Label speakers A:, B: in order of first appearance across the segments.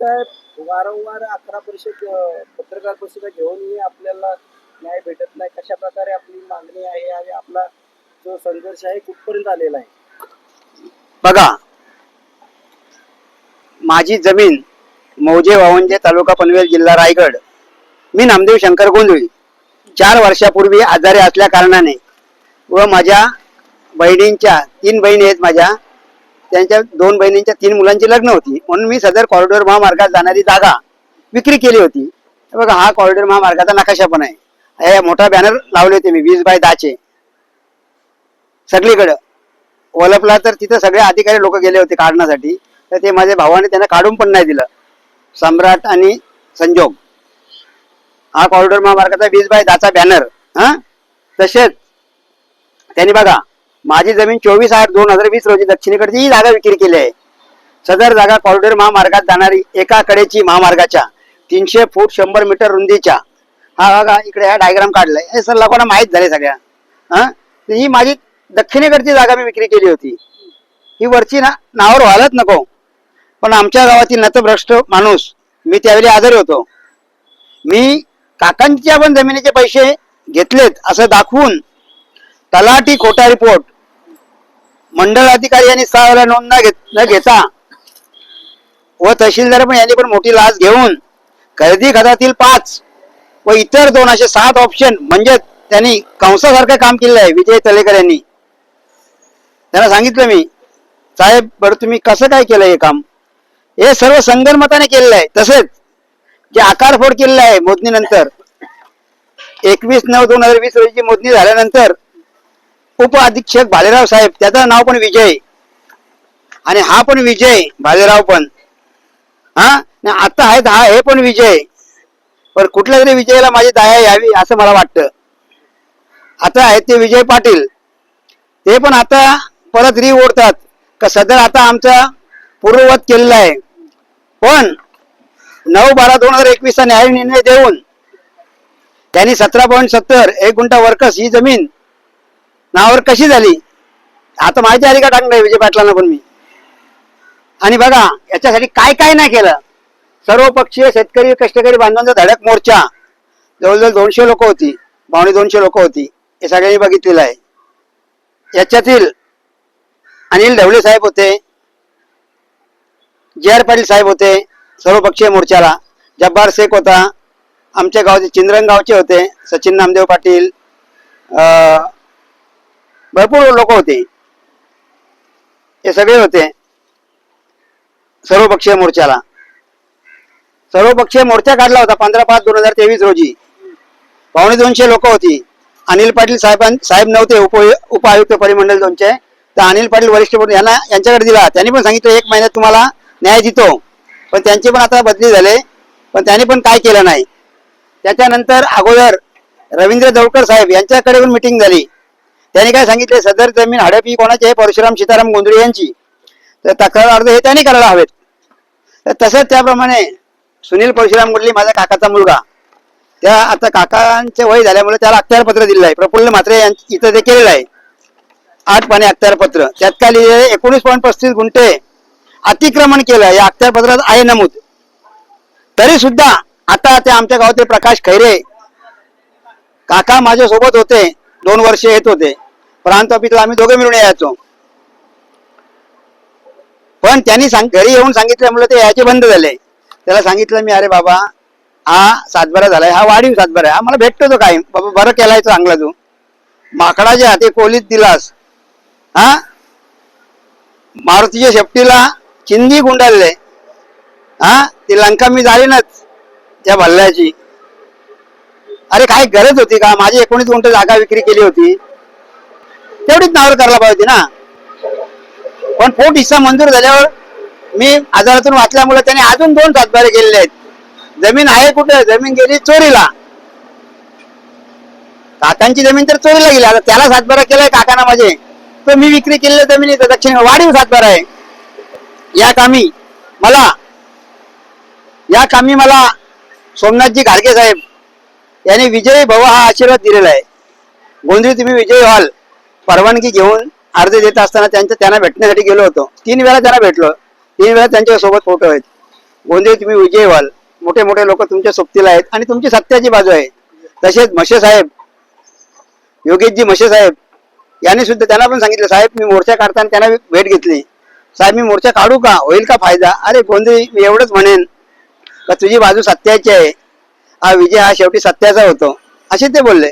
A: साहेब वारंवार अकरा परिषद पत्रकार परिषद घेऊनही आपल्याला न्याय भेटत नाही. कशा प्रकारे आपली मागणी आहे आणि आपला जो संघर्ष आहे कुठपर्यंत आलेला आहे?
B: बघा माझी जमीन मौजे वावंजे तालुका पनवेल जिल्हा रायगड. मी नामदेव शंकर गोंधळी. चार वर्षापूर्वी आजारी असल्या कारणाने व माझ्या बहिणींच्या तीन बहिणी आहेत माझ्या त्यांच्या दोन बहिणींच्या तीन मुलांची लग्न होती. म्हणून मी सदर कॉरिडॉर महामार्गात जाणारी जागा विक्री केली होती. बघा हा कॉरिडॉर महामार्गाचा नकाशा पण आहे. हे मोठा बॅनर लावले होते मी वीस बाय दहाचे. सगळीकडं. ओलपला तर तिथं सगळे अधिकारी लोक गेले होते काढण्यासाठी. तर ते माझ्या भावाने त्यांना काढून पण नाही दिलं. सम्राट आणि संजोग. हा कॉरिडॉर महामार्गाचा वीस बाय दहाचा बॅनर हा? तसेच त्यांनी बघा माझी जमीन चोवीस आठ दोन हजार वीस रोजी दक्षिणेकडची ही जागा विक्री केली आहे. सदर जागा कॉरिडॉर महामार्गात जाणारी एका कडेची महामार्गाच्या तीनशे फूट शंभर मीटर रुंदीच्या. हा बघा इकडे हा डायग्राम काढलाय. हे सर लोकांना माहीत झाले सगळ्या. हा? ही माझी दक्षिणेकडची जागा मी विक्री केली होती. ही वरची ना नावावर व्हायलाच नको. पण आमच्या गावातील नतभ्रष्ट माणूस मी त्यावेळी आजारी होतो. मी काकांच्या पण जमिनीचे पैसे घेतलेत असं दाखवून तलाठी खोटा रिपोर्ट मंडळ अधिकारी यांनी सहा वेळा नोंद न घेत- न घेता व तहसीलदार पण यांनी पण मोठी लाच घेऊन खरेदी खतातील पाच व इतर दोन असे सात ऑप्शन म्हणजे त्यांनी कंसासारखं काम केलेलं आहे विजय तलेकर यांनी. त्यांना सांगितलं मी साहेब बरं तुम्ही कसं काय केलं हे काम? हे सर्व संगणमताने केलेलं आहे. तसेच जे आकारफोड केलेलं आहे मोजणीनंतर एकवीस नऊ दोन हजार वीस रोजीची मोजणी झाल्यानंतर उप अधीक्षक भालेराव साहेब त्याचं नाव पण विजय. आणि हा पण विजय भालेराव पण. हा? आता आहेत हा हे पण विजय. पण कुठल्या तरी विजयाला माझी दया यावी असं मला वाटतं. आता आहेत ते विजय पाटील. ते पण आता परत री ओढतात का सदर आता आमचा पूर्ववत केलेला आहे. पण नऊ बारा दोन हजार एकवीसचा न्याय निर्णय देऊन त्यांनी सतरा पॉईंट सत्तर एक गुंठा वर्कस ही जमीन नावावर कशी झाली? आता माहिती आली का टाकणार विजय पाटलांना पण मी? आणि बघा याच्यासाठी काय काय नाही केलं. सर्व पक्षीय शेतकरी कष्टकरी बांधवांचा धडक मोर्चा. जवळजवळ दोनशे लोक होती. पावणे दोनशे लोक होती. हे सगळ्यांनी बघितलेलं आहे. याच्यातील अनिल ढवळे साहेब होते. जे आर पाटील साहेब होते सर्वपक्षीय मोर्चाला. जब्बार शेख होता. आमच्या गावचे चिंद्रन गावचे होते. सचिन नामदेव पाटील अं, भरपूर लोक होते. हे सगळे होते. सर्वपक्षीय मोर्चाला. सर्वपक्षीय मोर्चा काढला होता पंधरा पाच दोन हजार तेवीस रोजी. पावणे दोनशे लोक होती. अनिल पाटील साहेबां साहेब नव्हते उप उपायुक्त परिमंडळ दोनचे. तर अनिल पाटील वरिष्ठ म्हणून यांना यांच्याकडे दिला. त्यांनी पण सांगितलं एक महिन्यात तुम्हाला न्याय देतो. पण त्यांचे पण आता बदली झाले. पण त्यांनी पण काय केलं नाही. त्याच्यानंतर अगोदर रवींद्र दौडकर साहेब यांच्याकडे पण मिटिंग झाली. त्यांनी काय सांगितले? सदर जमीन हडपी कोणाची आहे? परशुराम सीताराम गोंधळे यांची. तर तक्रार अर्ज हे त्यांनी करायला हवेत. तर तसंच त्याप्रमाणे सुनील परशुराम गोंधळे माझ्या काकाचा मुलगा. त्या आता काकांचे वय झाल्यामुळे त्याला अख्तियारपत्र दिलेलं आहे. प्रफुल्ल म्हात्रे यांच- इथं ते केलेलं आहे. आठ पाने अख्तियारपत्र. त्यात काय लिहिलेलं एकोणीस पॉईंट पस्तीस गुंठे अतिक्रमण केलं या अख्तियारपत्रात आहे नमूद. तरी सुद्धा आता ते आमच्या गावातील प्रकाश खैरे काका माझ्या सोबत होते. दोन वर्ष येत होते. प्रांत आम्ही दोघे मिळून यायचो. पण त्यांनी सांग घरी येऊन सांगितल्यामुळे ते यायचे बंद झाले. त्याला सांगितलं मी अरे बाबा हा सातबारा झालाय हा वाढीव सातबारा आहे. हा मला भेटतो तो काय बाबा बरं केलाय चांगला तू. माकडा जे हाते कोलीत दिलास. हा? मारुतीच्या शेपटीला चिंदी गुंडाळले. हा? ती लंका मी झाली नाच त्या भल्ल्याची. अरे काय गरज होती का? माझी एकोणीस गुंठ जागा विक्री केली होती. तेवढीच नावर करायला पाहिजे ना. पण पोट हिस्सा मंजूर झाल्यावर मी आजारातून वाचल्यामुळे त्याने अजून दोन सातबारे केलेले आहेत. जमीन आहे कुठे? जमीन गेली चोरीला. काकांची जमीन तर चोरीला गेली. आता त्याला सातबारा केलाय काकांना माझे. तो मी विक्री केलेल्या जमिनीचा दक्षिण वाढीव सातबारा आहे. या कामी मला या कामी मला सोमनाथजी घाडगे साहेब यांनी विजयी भव हा आशीर्वाद दिलेला आहे. गोंधळी तुम्ही विजय व्हाल. परवानगी घेऊन अर्ज देत असताना त्यांच्या त्यांना भेटण्यासाठी गेलो होतो. तीन वेळा त्यांना भेटलो. तीन वेळा त्यांच्यासोबत फोटो आहेत. गोंधळी तुम्ही विजय व्हाल. मोठे मोठे लोक तुमच्या सोबतीला आहेत आणि तुमची सत्याची बाजू आहे. तसेच मशे साहेब योगेशजी मशे साहेब यांनी सुद्धा त्यांना पण सांगितलं साहेब मी मोर्चा काढताना त्यांना भेट घेतली. साहेब मी मोर्चा काढू का? होईल का फायदा? अरे गोंधळी मी एवढंच म्हणेन. का तुझी बाजू सत्याची आहे. हा विजय हा शेवटी सत्याचा होतो. असे ते बोलले.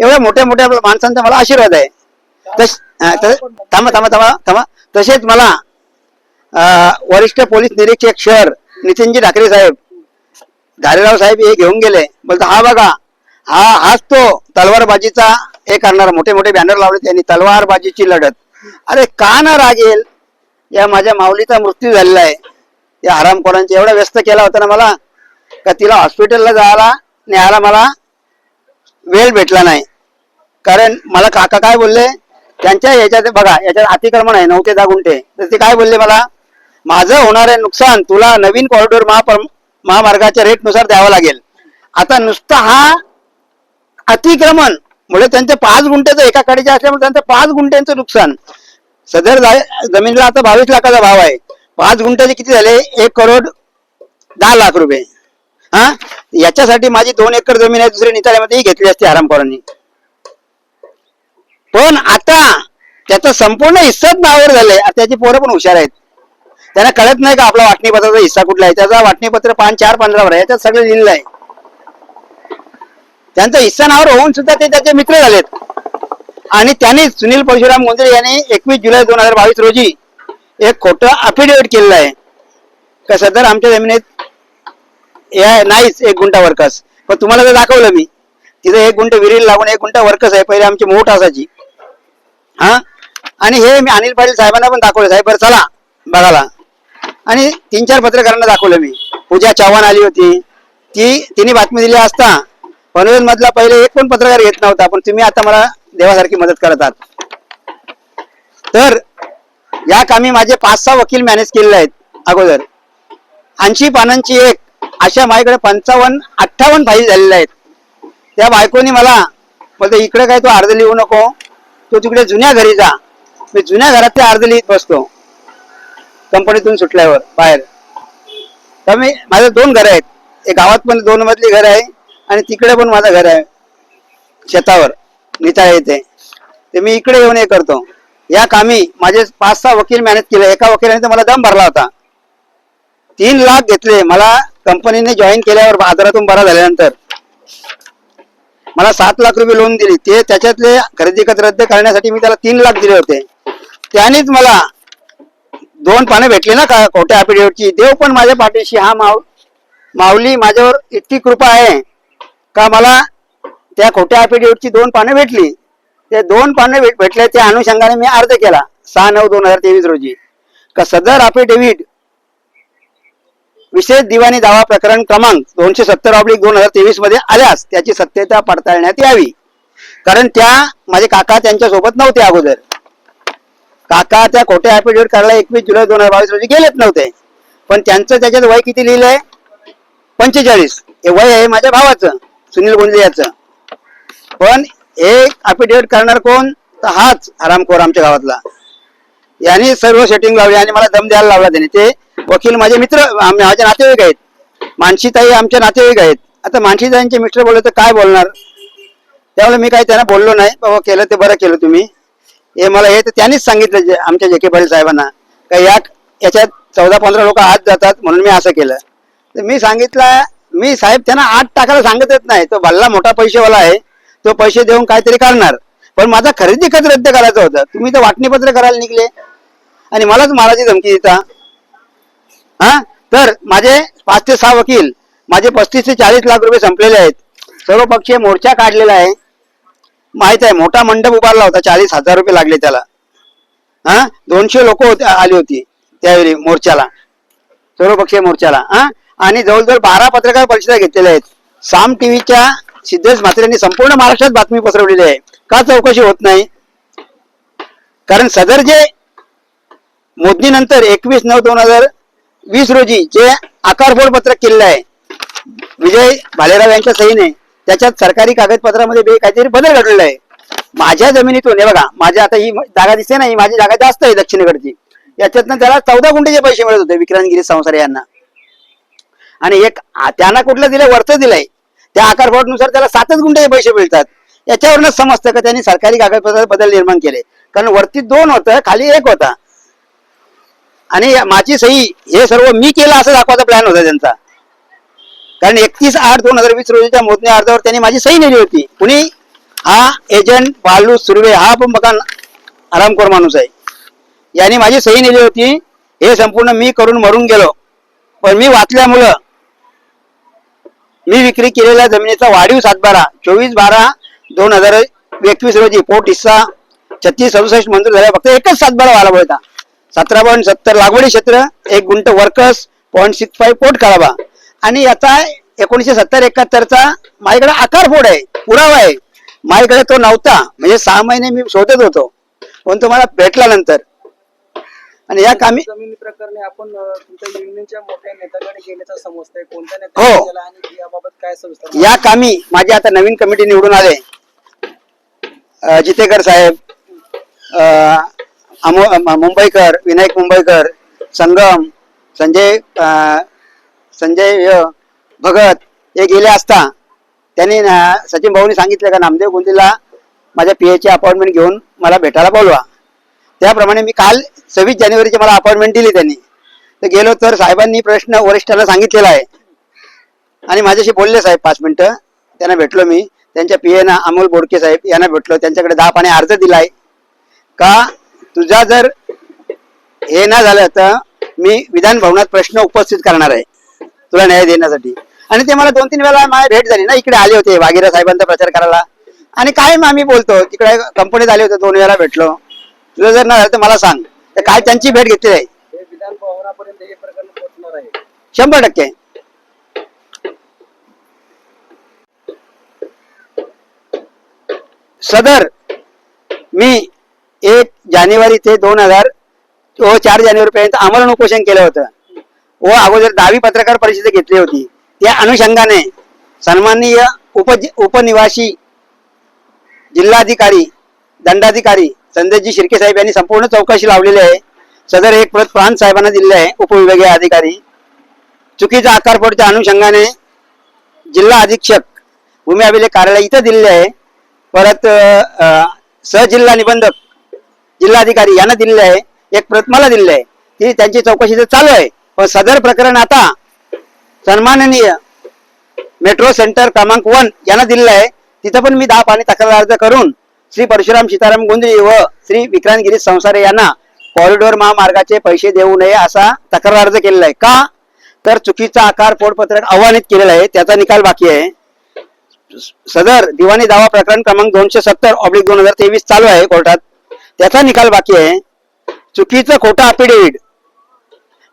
B: एवढ्या मोठ्या मोठ्या माणसांचा मला आशीर्वाद आहे. तस थांबा थांबा थांबा थांबा. तसेच मला वरिष्ठ पोलीस निरीक्षक शहर नितीनजी ठाकरे साहेब धारेराव साहेब हे घेऊन गेले. बोलतो हा बघा हा हाच तो तलवारबाजीचा हे करणार. मोठे मोठे बॅनर लावले त्यांनी तलवारबाजीची लढत. अरे का ना रागेल या माझ्या माऊलीचा मृत्यू झालेला आहे. या हरामखोरांची एवढा व्यस्त केला होता ना मला का तिला हॉस्पिटलला जायला न्यायला मला वेळ भेटला नाही. कारण मला काका काय बोलले त्यांच्या याच्यात बघा याच्यात अतिक्रमण आहे नऊ ते दहा गुंठे तर ते काय बोलले मला माझं होणारे नुकसान तुला नवीन कॉरिडॉर महापर महामार्गाच्या रेटनुसार द्यावं लागेल. आता नुसता हा अतिक्रमण म्हणजे त्यांचे पाच गुंठ्याचं एका कडेचे असल्यामुळे त्यांचं पाच गुंठ्यांचं नुकसान. सदर जमिनीला आता बावीस लाखाचा भाव आहे. पाच गुंठ्याचे किती झाले? एक करोड दहा लाख रुपये. हा? याच्यासाठी माझी दोन एकर जमीन आहे दुसऱ्या निताळ्यामध्येही घेतली असते आरामखोरांनी पण आता त्याचा संपूर्ण हिस्साच नावावर झालंय त्याची पोरं पण हुशार आहेत. त्यांना कळत नाही का आपला वाटणीपत्राचा हिस्सा कुठला आहे? त्याचा वाटणीपत्र पान चार पंधरावर आहे याच्यात सगळं लिहिलेलं आहे. त्यांचा हिस्सा नावावर होऊन सुद्धा ते त्याचे मित्र झालेत. आणि त्यांनी सुनील परशुराम गोंधळे यांनी एकवीस जुलै दोन हजार बावीस रोजी एक खोटं अफिडेविट केलेलं आहे. का सदर आमच्या जमिनीत हे नाहीच एक गुंठा वर्कस. पण तुम्हाला जर दाखवलं मी तिथं एक गुंठ विहीर लागून एक गुंठा वर्कस आहे पहिले आमची मोठ असायची. हा? आणि हे मी अनिल पाटील साहेबांना पण दाखवलं साहेब बरं चला बघायला. आणि तीन चार पत्रकारांना दाखवलं मी. पूजा चव्हाण आली होती. ती तिने बातमी दिली असता. पनवेल मधला पहिले एक पण पत्रकार येत नव्हता पण तुम्ही आता मला देवासारखी मदत करत आहात. तर या कामी माझे पाच सहा वकील मॅनेज केलेले आहेत अगोदर. ऐंशी पानांची एक अशा माझ्याकडे पंचावन्न अठ्ठावन्न फाईल झालेल्या आहेत. त्या बायकोनी मला बोलते इकडे काय तू अर्ध लिहू नको? तू तिकडे जुन्या घरी जा. मी जुन्या घरात ते अर्ध लिहित बसतो. कंपनीतून सुटल्यावर बाहेर. तर मी माझे दोन घर आहेत. एक गावात पण दोन मजली घर आहे आणि तिकडे पण माझं घर आहे. शेतावर निताळ येते ते मी इकडे येऊन हे करतो. या कामी माझे पाच सहा वकील मॅनेज केले. एका वकिलाने तर मला दम भरला होता. तीन लाख घेतले. मला कंपनीने जॉईन केल्यावर बाजारातून बरा झाल्यानंतर. मला सात लाख रुपये लोन दिली. ते त्याच्यातले खरेदी खत रद्द करण्यासाठी मी त्याला तीन लाख दिले होते. त्यानेच मला दोन पानं भेटली ना का खोट्या अफिडेविटची देव पण माझ्या पाठीशी हा माव माऊली माझ्यावर इतकी कृपा आहे का मला त्या खोट्या अफिडेविटची दोन पानं भेटली. ते दोन पानं भेटले त्या अनुषंगाने मी अर्ज केला. सहा नऊ दोन हजार तेवीस रोजी. का सदर अफिडेविट विशेष दिवाणी दावा प्रकरण क्रमांक दोनशे सत्तर ऑब्लिक दोन हजार तेवीसमध्ये आल्यास त्याची सत्यता पडताळण्यात यावी. कारण त्या माझे काका त्यांच्यासोबत नव्हते अगोदर. काका त्या खोट्या ऍफिडेव्हिट करायला एकवीस जुलै दोन हजार बावीस रोजी गेलेच नव्हते. पण त्यांचं त्याच्यात वय किती लिहिलंय? पंचेचाळीस. हे वय आहे माझ्या भावाचं सुनील गोंदले याचं. पण एक अफिडेविट करणार कोण? तर हाच हरामखोर आमच्या गावातला. यांनी सर्व सेटिंग लावली आणि मला दम द्यायला लावला त्याने. ते वकील माझे मित्र माझे नातेवाईक आहेत. मानशीताई आमच्या नातेवाईक आहेत. आता मानशीताईंचे मिस्टर बोलले तर काय बोलणार? त्यामुळे मी काही त्यांना बोललो नाही. बाबा केलं ते बरं केलं तुम्ही. हे मला हे तर त्यांनीच सांगितलं जे- आमच्या जे के पाटील साहेबांना. का या याच्यात चौदा पंधरा लोक आत जातात म्हणून मी असं केलं. तर मी सांगितलं मी साहेब त्यांना आत टाकायला सांगतच नाही. तो भल्ला मोठा पैसेवाला आहे. तो पैसे देऊन काहीतरी करणार. पण माझा खरेदी खत रद्द करायचा होता. तुम्ही तर वाटणीपत्र करायला निघले. आणि मलाच मारायची धमकी देता हा? तर माझे पाच ते सहा वकील माझे पस्तीस ते चाळीस लाख रुपये संपलेले आहेत. सर्व पक्षीय मोर्चा काढलेला आहे. माहीत आहे मोठा मंडप उभारला होता चाळीस हजार रुपये लागले त्याला. हा? दोनशे लोक होते आली होती त्यावेळी मोर्चाला. सर्वपक्षीय मोर्चाला. हा? आणि जवळजवळ बारा पत्रकार परिषदा घेतलेल्या आहेत. साम टीव्हीच्या सिद्धेश म्हात्रेंनी संपूर्ण महाराष्ट्रात बातमी पसरवलेली आहे. का चौकशी होत नाही? कारण सदर जे मोदीनंतर एकवीस नऊ दोन हजार वीस रोजी जे आकारफोड पत्रक केलेलं आहे विजय भालेराव यांच्या सहीने त्याच्यात सरकारी कागदपत्रामध्ये बे काहीतरी बदल घडलेला आहे. माझ्या जमिनीतून हे बघा माझ्या आता ही जागा दिसते ना ही माझी जागा जास्त आहे दक्षिणेकडची. याच्यातनं त्याला चौदा गुंठेचे पैसे मिळत होते विक्रांतगिरी संसार यांना. आणि एक त्यांना कुठलं दिलं वरच दिलंय. त्या आकारनुसार त्याला सातच गुंठे पैसे मिळतात. याच्यावरूनच समजतं का त्यांनी सरकारी कागदपत्रात बदल निर्माण केले? कारण वरती दोन होतं खाली एक होता. आणि माझी सही हे सर्व मी केलं असं दाखवायचा प्लॅन होता त्यांचा. कारण एकतीस आठ दोन हजार वीस रोजीच्या मोजणी अर्जावर त्यांनी माझी सही नेली होती. कुणी? हा एजंट बालू सुर्वे हा पण बघा आरामखोर माणूस आहे. यांनी माझी सही नेली होती. हे संपूर्ण मी करून मरून गेलो. पण मी वाचल्यामुळं मी विक्री केलेल्या जमिनीचा वाढीव सातबारा चोवीस बारा दोन हजार एकवीस रोजी पोट हिस्सा छत्तीस सदुसष्ट मंजूर झाला फक्त एकच सातबारा व्हायला होता सतरा पॉईंट सत्तर लागवडी क्षेत्र एक गुंट वर्कर्स पॉईंट सिक्स फाईव्ह पोट काढावा. आणि याचा एकोणीशे सत्तर एकाहत्तरचा माझ्याकडे आकार फोड आहे पुरावा आहे. माझ्याकडे तो नव्हता म्हणजे सहा महिने मी शोधत होतो पण तो मला भेटला नंतर. आणि या कामी
A: जमिनी प्रकरणी आपण तुमच्या युनियनच्या मोठ्या नेत्याकडे गेल्याचं समजतंय कोणत्या
B: हो.
A: नेत्याकडे गेला आणि याबाबत काय सविस्तर
B: या कामी माझे आता नवीन कमिटी निवडून आले. जितेकर साहेब मुंबईकर विनायक मुंबईकर संगम संजय संजय भगत हे गेले असता त्यांनी सचिन भाऊनी सांगितलं का नामदेव गुंदीला माझ्या पी ची अपॉइंटमेंट घेऊन मला भेटायला बोलवा. त्याप्रमाणे मी काल सव्वीस जानेवारीची मला अपॉइंटमेंट दिली त्यांनी. तर गेलो तर साहेबांनी प्रश्न वरिष्ठांना सांगितलेला आहे. आणि माझ्याशी बोलले साहेब पाच मिनटं. त्यांना भेटलो मी. त्यांच्या पी ना अमोल बोडके साहेब यांना भेटलो. त्यांच्याकडे दहा पाणी अर्ज दिलाय. का? तुझा जर हे ना झालं तर मी विधान भवनात प्रश्न उपस्थित करणार आहे. तुला न्याय देण्यासाठी. आणि ते मला दोन तीन वेळा माझी भेट झाली ना इकडे आले होते वाघेरा साहेबांचा प्रचार करायला. आणि काय मग आम्ही बोलतो तिकडे कंपनीत आले होते दोन वेळा भेटलो. तुझं जर नाही झालं तर मला सांग. तर काय त्यांची भेट घेतली आहे. शंभर टक्के. सदर मी एक जानेवारी ते दोन हजार व चार जानेवारी पर्यंत आमरण उपोषण केलं होतं. व अगोदर दहावी पत्रकार परिषद घेतली होती. त्या अनुषंगाने सन्माननीय उप उपनिवासी जिल्हाधिकारी दंडाधिकारी संजयजी शिर्के साहेब यांनी संपूर्ण चौकशी लावलेली आहे. सदर एक प्रत प्रांत साहेबांना दिले आहे उपविभागीय अधिकारी. चुकीचा आकारपोटच्या अनुषंगाने जिल्हा अधीक्षक भूमी अभिलेख कार्यालय इथं दिलेले आहे. परत सहजिल्हा निबंधक जिल्हाधिकारी यांना दिलेले आहे. एक प्रत मला दिलेली आहे ती त्यांची चौकशी तर चालू आहे. पण सदर प्रकरण आता सन्माननीय मेट्रो सेंटर क्रमांक वन यांना दिलेलं आहे. तिथं पण मी दहा पाणी तक्रार अर्ज करून श्री परशुराम सीताराम गुंजरी व श्री विक्रांत गिरीश संसारे यांना कॉरिडॉर महामार्गाचे पैसे देऊ नये असा तक्रार अर्ज केलेला आहे. का? तर चुकीचा आकार पोटपत्रक आव्हानित केलेला आहे. त्याचा निकाल बाकी आहे. सदर दिवाणी दावा प्रकरण क्रमांक दोनशे सत्तर ऑब्लिक दोन हजार तेवीस चालू आहे कोर्टात. त्याचा निकाल बाकी आहे. चुकीचं खोटं अफिडेव्हिट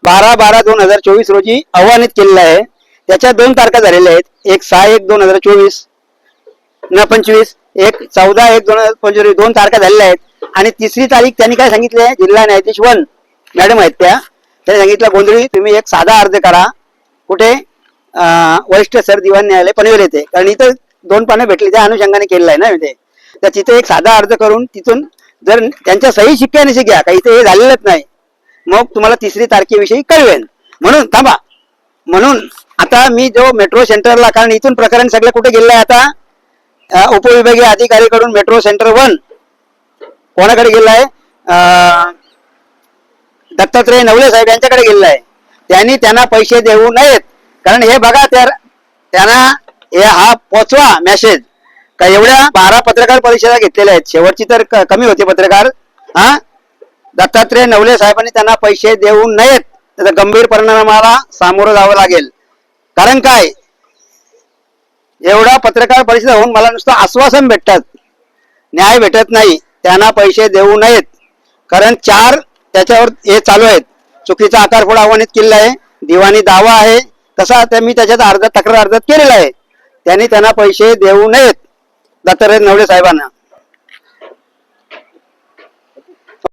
B: बारा बारा दोन हजार चोवीस रोजी आव्हानित केलेलं आहे. त्याच्या दोन तारखा झालेल्या आहेत. एक सहा एक दोन हजार चोवीस न पंचवीस एक चौदा एक दोन हजार पंचवीस दोन तारखा झालेल्या आहेत. आणि तिसरी तारीख त्यांनी काय सांगितली आहे? जिल्हा न्यायाधीश वन. मॅडम आहेत त्या. त्यांनी सांगितलं गोंधळी तुम्ही एक साधा अर्ज करा. कुठे? वरिष्ठ सर दिवाण न्यायालय पनवेल येते. कारण इथं दोन पानं भेटली त्या अनुषंगाने केलेलं आहे ना ते तर तिथे एक साधा अर्ज करून तिथून जर त्यांच्या सही शिक्क्यानिशी घ्या का इथे हे झालेलंच नाही. मग तुम्हाला तिसरी तारखेविषयी कळवेन. म्हणून थांबा. म्हणून आता मी जो मेट्रो सेंटरला कारण इथून प्रकरण सगळं कुठे गेलेलं आहे आता? उपविभागीय अधिकारीकडून मेट्रो सेंटर वन कोणाकडे गेलाय आहे? दत्तात्रय नवले साहेब यांच्याकडे गेलेलं आहे. त्यांनी त्यांना पैसे देऊ नयेत. कारण हे बघा त्या त्यांना हे हा पोचवा मेसेज का एवढ्या बारा पत्रकार परिषदा घेतलेल्या आहेत. शेवटची तर कमी होती पत्रकार. हा? दत्तात्रय नवले साहेबांनी त्यांना पैसे देऊ नयेत. त्याचा गंभीर परिणामाला सामोरं जावं लागेल. कारण काय? एवढा पत्रकार परिषद होऊन मला नुसतं आश्वासन भेटतात. न्याय भेटत नाही. त्यांना पैसे देऊ नयेत. कारण चार त्याच्यावर हे चालू आहेत. चुकीचा आकारफोड आव्हानित केलेला आहे. दिवाणी दावा आहे. तसा त्या मी त्याच्यात अर्ज तक्रार अर्जात केलेला आहे. त्यांनी त्यांना पैसे देऊ नयेत. दत्तात्रय नवले साहेबांना.